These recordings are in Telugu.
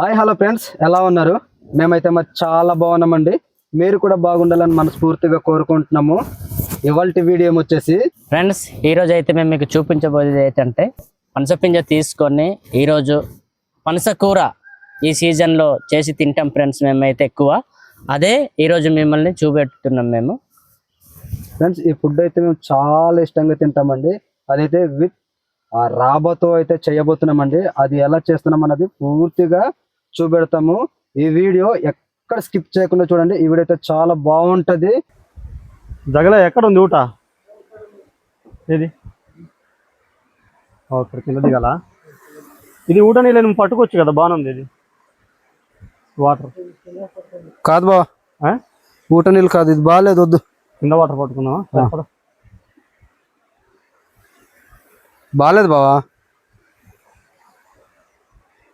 Hi hello friends. ఎలా ఉన్నారు? మేమైతే మరి చాలా బాగున్నామండి. మీరు కూడా బాగుండాలని మనస్ఫూర్తిగా కోరుకుంటున్నాము. ఇవాళ వీడియో వచ్చేసి ఫ్రెండ్స్ ఈ రోజు అయితే మేము మీకు చూపించబోయేది ఏంటంటే పనసపింజ తీసుకొని ఈరోజు పనస కూర ఈ సీజన్లో చేసి తింటాం ఫ్రెండ్స్ మేమైతే ఎక్కువ. అదే ఈరోజు మిమ్మల్ని చూపెట్టుతున్నాం మేము. ఫ్రెండ్స్ ఈ ఫుడ్ అయితే మేము చాలా ఇష్టంగా తింటామండి. అదైతే విత్ రాబతో అయితే చేయబోతున్నామండి. అది ఎలా చేస్తున్నాం అన్నది పూర్తిగా చూపెడతాము. ఈ వీడియో ఎక్కడ స్కిప్ చేయకుండా చూడండి. ఈ వీడియో అయితే చాలా బాగుంటది. జగల ఎక్కడ ఉంది ఊట? ఏది? ఓ, ఇక్కడ కింద దిగాల. ఇది ఊట నీళ్ళు నువ్వు పట్టుకోవచ్చు కదా బాగుంది ఇది. వాటర్ కాదు బా? ఊట నీళ్ళు కాదు ఇది బాగాలేదు వద్దు. కింద వాటర్ పట్టుకున్నావా. బాగాలేదు బావా.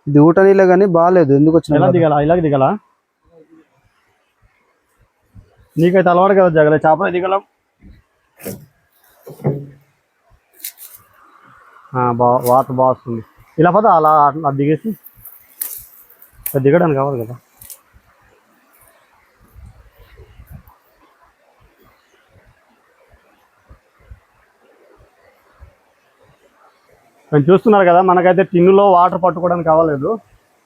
ఇది ఊట నీళ్ళే కానీ బాగాలేదు ఎందుకు ఎలా వచ్చిన దిగాల? ఇలాగ దిగాల? నీకైతే అలవాటు కదా జగల. చేపలు దిగలం. బా వాటర్ బాగా వస్తుంది. ఇలా పద అలా అట్లా దిగేసి. ఇలా దిగడానికి కావాలి కదా. మీరు చూస్తున్నారు కదా మనకైతే టిన్నులో వాటర్ పట్టుకోవడానికి అవ్వలేదు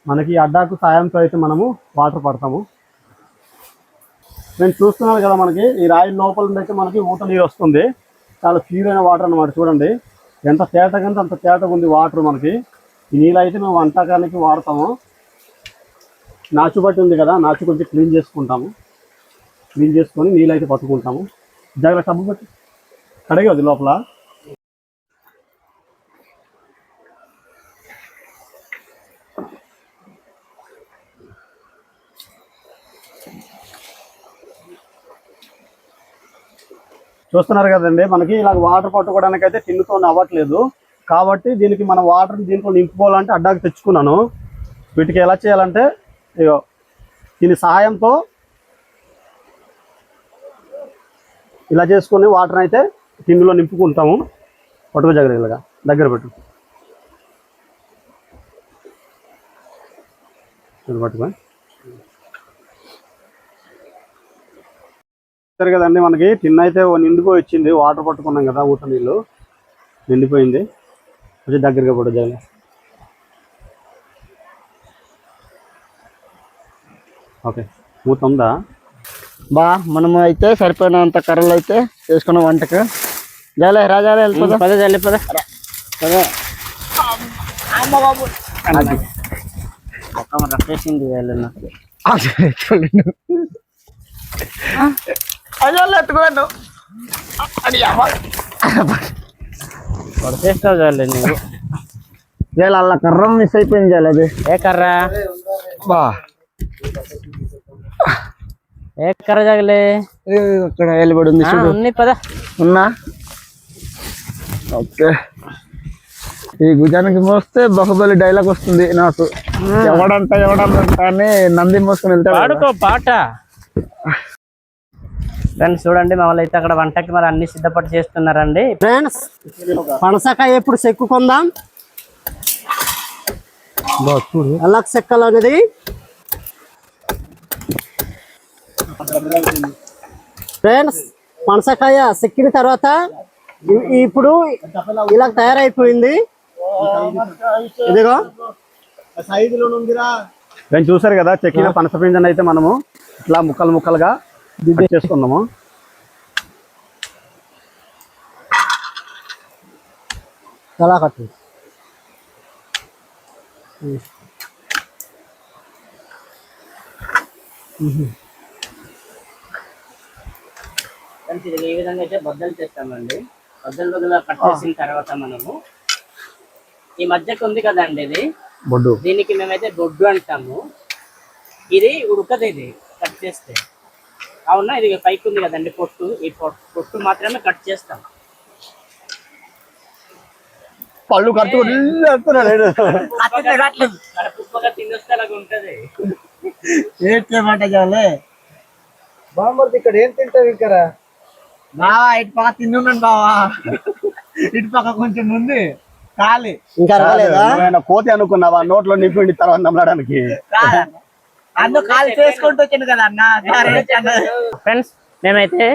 మనకి అడ్డాకు సాయంతో అయితే మనము వాటర్ పడతాము. నేను చూస్తున్నాను కదా మనకి ఈ రాయి లోపల అయితే మనకి ఊట నీరు వస్తుంది. చాలా ప్యూర్ అయిన వాటర్ అనమాట చూడండి. ఎంత తేటగా అంత తేటగా ఉంది వాటర్ మనకి. ఈ నీళ్ళు అయితే మేము వంటకానికి వాడతాము. నాచు బట్టి ఉంది కదా నాచు కొంచెం క్లీన్ చేసుకుంటాము. క్లీన్ చేసుకొని నీళ్ళు అయితే పట్టుకుంటాము. జాగ్రత్త సబ్బు పెట్టి కడిగి లోపల. చూస్తున్నారు కదండి మనకి ఇలా వాటర్ పట్టుకోవడానికి అయితే టిన్నుతో అవ్వట్లేదు కాబట్టి దీనికి మనం వాటర్ దీంట్లో నింపుకోవాలంటే అడ్డాకి తెచ్చుకున్నాను. వీటికి ఎలా చేయాలంటే ఇగో దీని సహాయంతో ఇలా చేసుకొని వాటర్ అయితే టిన్నులో నింపుకుంటాము. పట్టుకు జాగ్రత్తగా దగ్గర పెట్టు. పట్టుకో. చూస్తారు కదండి మనకి టిన్ అయితే నిండిపోయి వచ్చింది వాటర్ పట్టుకున్నాం కదా ఊట నీళ్ళు. నిండిపోయింది. కొంచెం దగ్గరగా పడు జగన్ ఓకే మూత ఉందా? బా మనము అయితే సరిపోయినంత కర్రలు అయితే వేసుకున్నాం వంటకు. జాలే రాజాలే వెళ్ళిపోదా? పదే వెళ్ళిపోదా పదే. రఫేసింది వెళ్ళిన పడిచేస్తావు చాలే నువ్వు వేళ అలా కర్ర మిస్ అయిపోయింది చాలు అది. ఏ కర్ర? బా. ఏ కర్ర జగలే అక్కడ వెళ్ళబడి ఉంది చూడు. ఉంది పద. ఉన్నా? ఓకే. ఈ భుజానికి మోస్తే బాహుబలి డైలాగ్ వస్తుంది నాకు. ఎవడంట ఎవడంట అని నంది మోసుకుని వెళ్తాడు పాట. ఫ్రెండ్స్ చూడండి మా వాళ్ళు అయితే అక్కడ వంటకి మరి అన్ని సిద్ధపడి చేస్తున్నారండి. ఫ్రెండ్స్ పనసకాయ ఎప్పుడు చెక్కుకుందాం? ఎలా చెక్కలు అనేది? ఫ్రెండ్స్ పనసకాయ చెక్కిన తర్వాత ఇప్పుడు ఇలా తయారైపోయింది. ఇదిగో. నేను చూసారు కదా చెక్కిన పనస పింజను అయితే మనము ఇట్లా ముక్కలు ముక్కలుగా కట్ చేసుకున్నాము ఎలా కట్టు ఇది ఏ విధంగా అయితే బద్దలు చేస్తామండి? బద్దలు బదులు కట్ చేసిన తర్వాత మనము ఈ మధ్యకు ఉంది కదండి ఇది? బొడ్డు. దీనికి మేమైతే బొడ్డు అంటాము. ఇది ఉడకదు ఇది కట్ చేస్తే. అవునా ఇది పైకి ఉంది కదండి పొట్టు. ఈ పొట్టు మాత్రమే కట్ చేస్తాం. పళ్ళు చాలే బామ్మర్ది ఇక్కడ ఏం తింటావు ఇక్కడ? బావా ఇటు పక్క తిన్నున్నాను బావా. ఇటు పక్క కొంచెం ఉంది. ఖాళీ ఇంకా కోతి అనుకున్నావా? నోట్లో నింపి తర్వాత నమ్మడానికి. ఖాళీ చేసుకుంటూ వచ్చింది కదా అన్న. ఫ్రెండ్స్ మేమైతే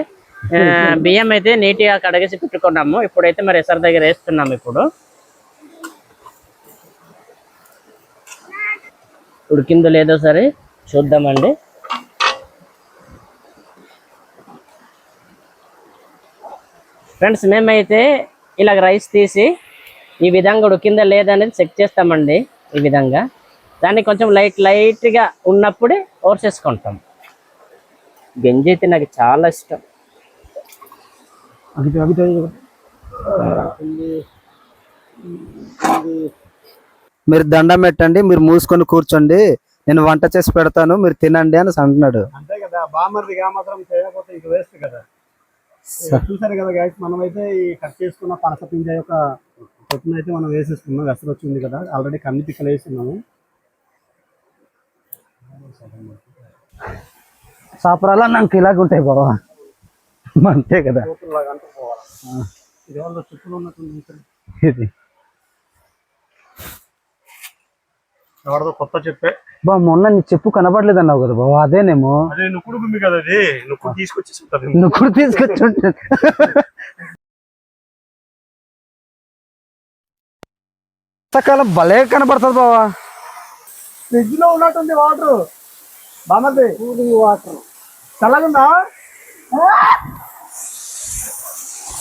బియ్యం అయితే నీట్గా కడిగేసి పెట్టుకున్నాము. ఇప్పుడైతే మరి ఎసరు దగ్గర వేస్తున్నాము ఇప్పుడు. ఉడికిందో లేదో సరే చూద్దామండి. ఫ్రెండ్స్ మేమైతే ఇలాగ రైస్ తీసి ఈ విధంగా ఉడికిందా లేదా అనేది చెక్ చేస్తామండి ఈ విధంగా. దాన్ని కొంచెం లైట్ లైట్గా ఉన్నప్పుడే ఓర్చేసుకుంటాం గంజి అయితే నాకు చాలా ఇష్టం. మీరు దండం పెట్టండి మీరు మూసుకొని కూర్చోండి. నేను వంట చేసి పెడతాను మీరు తినండి అని అంటున్నాడు. అంతే కదా బామర్ది మాత్రం చేయకపోతే ఇంక వేస్ట్ కదా. చూసారు కదా గైస్ మనమైతే ఈ కట్ చేసుకున్న పనస పింజ యొక్క పొట్టును అయితే మనం వేసేసుకున్నాం వెసరు వచ్చింది కదా. ఆల్రెడీ కన్ని పిక్కలు వేస్తున్నాము సాపరాలా? నాకు ఇలాగ ఉంటాయి బాబా అంతే కదా. ఇది. ఎవరిదో కొత్త చెప్పే. బా మొన్న నీ చెప్పు కనబడలేదు అన్నావు కదా బాబా అదేనేమో. అదే నుక్కుడు గుమ్మి కదా అది. నుక్కుడు తీసుకొచ్చేసి ఉంటుంది. నువ్వు కూడా తీసుకొచ్చి ఉంటుంది భలే కనబడుతుంది బావా. ఫ్రిడ్జ్లో ఉన్నట్టుంది వాటర్. బామర్ది. వాటర్. చల్లగుందా?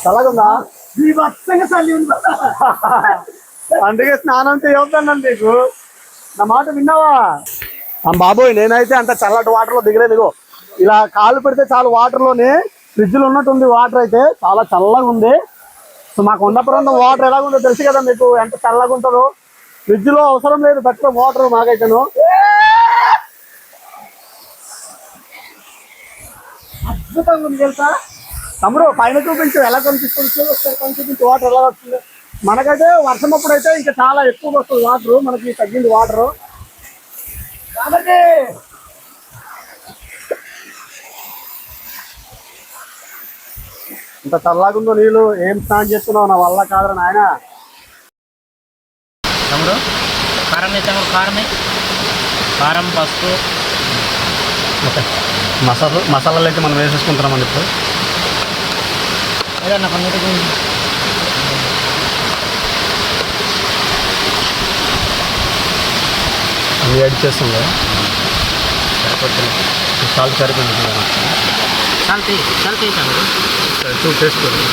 చల్లగుందా? బీభత్సంగా చల్లి ఉందా. అందుకే స్నానం చేయొద్దన్నాను నీకు. నా మాట విన్నావా? బాబోయ్ నేనైతే అంత చల్లటి వాటర్లో దిగలేదు ఇగో ఇలా కాలు పెడితే చాలు వాటర్లోనే ఫ్రిడ్జ్లో ఉన్నట్టుంది వాటర్ అయితే. చాలా చల్లగా ఉంది. సో మా కొండ ప్రాంతం వాటర్ ఎలాగుందో తెలుసు కదా మీకు ఎంత చల్లగా ఉంటుందో. ఫ్రిడ్జ్లో అవసరం లేదు బట్ట వాటర్ మాకైతేను. అద్భుతంగా ఉంది తెలుసా? తమ్ముడు పైన చూపించు ఎలా కనిపిస్తుంది ఒకసారి చూపించు వాటర్ ఎలా వస్తుంది? మనకైతే వర్షం అప్పుడు అయితే ఇంకా చాలా ఎక్కువ వస్తుంది వాటర్ మనకి తగ్గింది వాటర్ కాబట్టి ఇంత చల్లగుందో నీళ్ళు ఏం స్నానం చేస్తున్నావు నా వల్ల కాదురా నాయనా? తమ్ముడు? కారం తమ్ముడు? కారమే. కారం పసుపు. మసాలా మసాలాలు అయితే మనం వేసేసుకుంటున్నాం ఇప్పుడు. ఏదన్నా కొన్నిటికి అన్ని యాడ్ చేస్తాం కదా సరిపోతుంది. సాల్ట్ సరిపోయింది కదా? చల్తీ చల్తీ తమ్ముడు? చూసి చేసుకోండి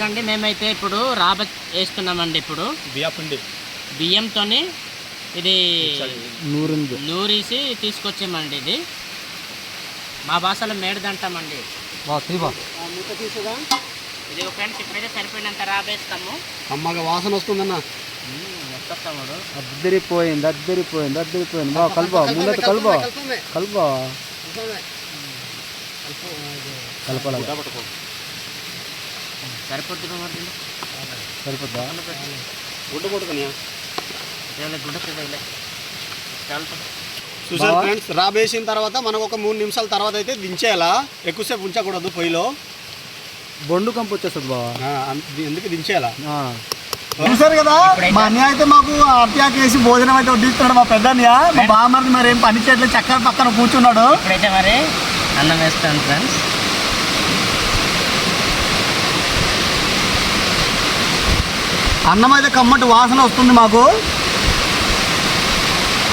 ఎందుకంటే మేమైతే ఇప్పుడు రాబ వేస్తున్నామండి ఇప్పుడు బియ్య పిండి బియ్యంతోని ఇది నూరింది నూరేసి తీసుకొచ్చామండి ఇది మా భాషలో మేడదంటామండి ఇది ఫ్రెండ్స్ ఇప్పుడైతే సరిపోయినంత రాబేస్తాము అమ్మగా వాసన వస్తుందన్న అద్దరిపోయింది అద్దరిపోయింది అద్దరిపోయింది బా కలుబా ముందట కలుబా కలుబా కలపాలి సరిపోతుంది సరిపోద్దా గుడ్డ గుడ్డ చూసారు ఫ్రెండ్స్ రాబేసిన తర్వాత మనం ఒక మూడు నిమిషాల తర్వాత అయితే దించేయాలా? ఎక్కువసేపు ఉంచకూడదు పొయ్యిలో. బొండు కంపు వచ్చేస్తుంది బావా. ఆ, అం- ది- ఎందుకు దించేయాలా? ఆ. చూసారు కదా? మా అన్నయ్య అయితే మాకు అత్యాక వేసి భోజనం అయితే వడ్డిస్తున్నాడు మా పెద్ద అన్నయ్య మా బామ్మది మరి ఏం పని చేయట్లేదు చక్కగా పక్కన కూర్చున్నాడు. ఇప్పుడైతే మరి అన్నం వేస్తాను ఫ్రెండ్స్. అన్నం అయితే కమ్మటి వాసన వస్తుంది మాకు.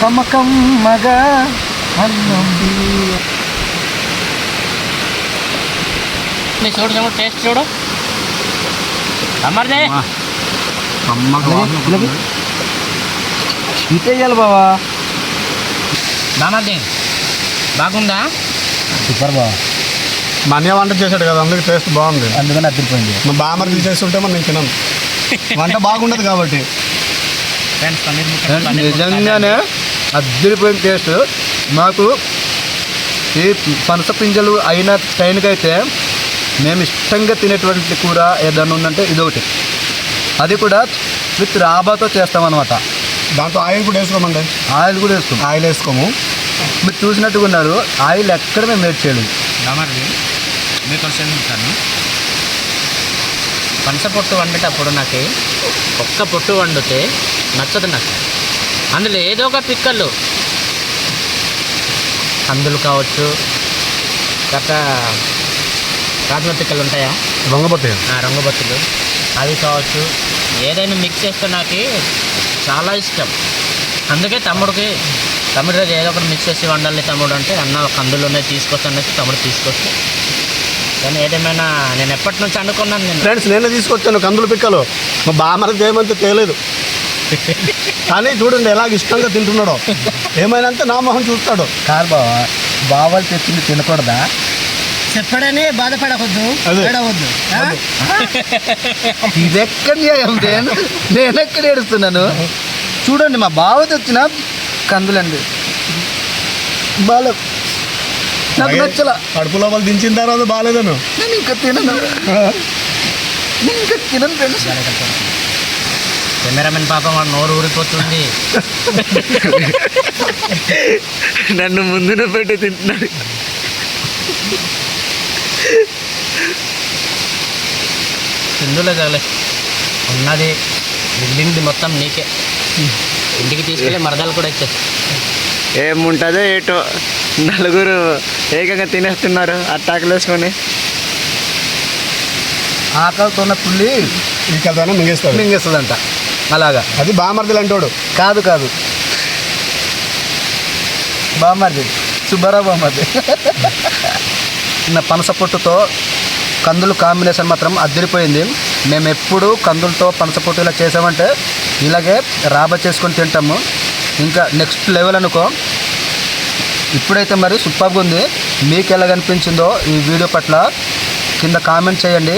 కమ్మ కమ్మగా అన్నం చూడు చూడు టేస్ట్ చూడు. అమ్మర్దే ఇంతే చేయాలి బావా. బామర్ది బాగుందా? సూపర్ బావా. మా అన్నయ్య వంట చేశాడు కదా అందుకు టేస్ట్ బాగుంది. అందుకని అద్దరిపోయింది. మా బామ్మర్ది చేస్తుంటే మనం నేను తినను. వంట బాగుండదు కాబట్టి. నిజంగానే అద్దరిపోయిన టేస్ట్. మాకు ఈ పనస పింజలు అయిన టైంకి అయితే మేము ఇష్టంగా తినేటువంటి కూర ఏదన్నా ఉందంటే ఇదొకటి. అది కూడా విత్ రాబాతో చేస్తామన్నమాట. దాంట్లో ఆయిల్ కూడా వేసుకోమండి. ఆయిల్ కూడా వేస్తాం ఆయిల్ వేసుకోము. మీరు చూసినట్టుగా ఉన్నారు ఆయిల్ ఎక్కడ మేము వేట్ చేయలేదు. మీకు కొంచెం పనస పొట్టు వండేటప్పుడు నాకు ఒక్క పొట్టు వండితే నచ్చదు నాకు. అందులో ఏదో ఒక పిక్కలు. కందులు కావచ్చు కట్ట రాజమ పిక్కలు ఉంటాయా? ఆ, రంగుబత్తులు అవి కావచ్చు. ఏదైనా మిక్స్ చేస్తే నాకు చాలా ఇష్టం. అందుకే తమ్ముడికి తమ్ముడు ఏదో ఒకటి మిక్స్ చేసి వండాలి తమ్ముడు అంటే అన్న కందులోనే తీసుకొస్తాను అనేసి తమ్ముడు తీసుకొస్తే కానీ ఏదేమైనా నేను ఎప్పటి నుంచి అనుకున్నాను నేను. ఫ్రెండ్స్ నేనే తీసుకొచ్చాను కందులు పిక్కలు. మా బామరది ఏమంతే తేలేదు. కానీ చూడండి ఎలాగ ఇష్టంగా తింటున్నాడో. ఏమైనా అంతే నా మొహం చూస్తాడు. కాదు బావా బావాలు తెచ్చింది తినకూడదా? చెప్పడని బాధపడవద్దు. ఏడవద్దు. ఆ? ఇది ఎక్కడ న్యాయం? నేను నేను ఎక్కడ ఏడుస్తున్నాను? చూడండి మా బావ తెచ్చిన కందులండి. బాగా నాకు నచ్చల. కడుపు లోపల దించిన తర్వాత బాగాలేదను. నేను ఇంకా తినను. నేను ఇంకా తినను ఫ్రెండ్స్ కెమెరామెన్ పాపం వాడు నోరు ఊరిపోతుంది. నన్ను ముందున పెట్టి తింటున్నాడు. సింధులో తగలే. ఉన్నది బిల్డింగ్ది మొత్తం నీకే. ఇంటికి తీసుకెళ్ళి మరదలు కూడా ఇచ్చే ఏముంటుందో ఏటో నలుగురు ఏకంగా తినేస్తున్నారు అట్టాకులు వేసుకొని. ఆకలితో ఉన్న పుల్లి కథను మింగేస్తాడు. మింగేస్తుందంట. అలాగా. అది బామర్దిలు అంటాడు కాదు కాదు. బామ్మది సుబ్బారావు బామ్మది నా పనస పొట్టుతో కందులు కాంబినేషన్ మాత్రం అదిరిపోయింది మేము ఎప్పుడు కందులతో పనస పొట్టు ఇలా చేసామంటే ఇలాగే రాబ చేసుకొని తింటాము. ఇంకా నెక్స్ట్ లెవెల్ అనుకో. ఇప్పుడైతే మరి సూపర్గా ఉంది. మీకు ఎలా కనిపించిందో ఈ వీడియో పట్ల కింద కామెంట్ చేయండి.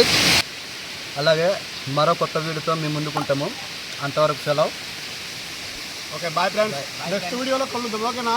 అలాగే మరో కొత్త వీడియోతో మేము ముందుకుంటాము అంతవరకు సెలవు. ఓకే బాయ్ ఫ్రెండ్స్ నెక్స్ట్ వీడియోలో కలుద్దాం. ఓకేనా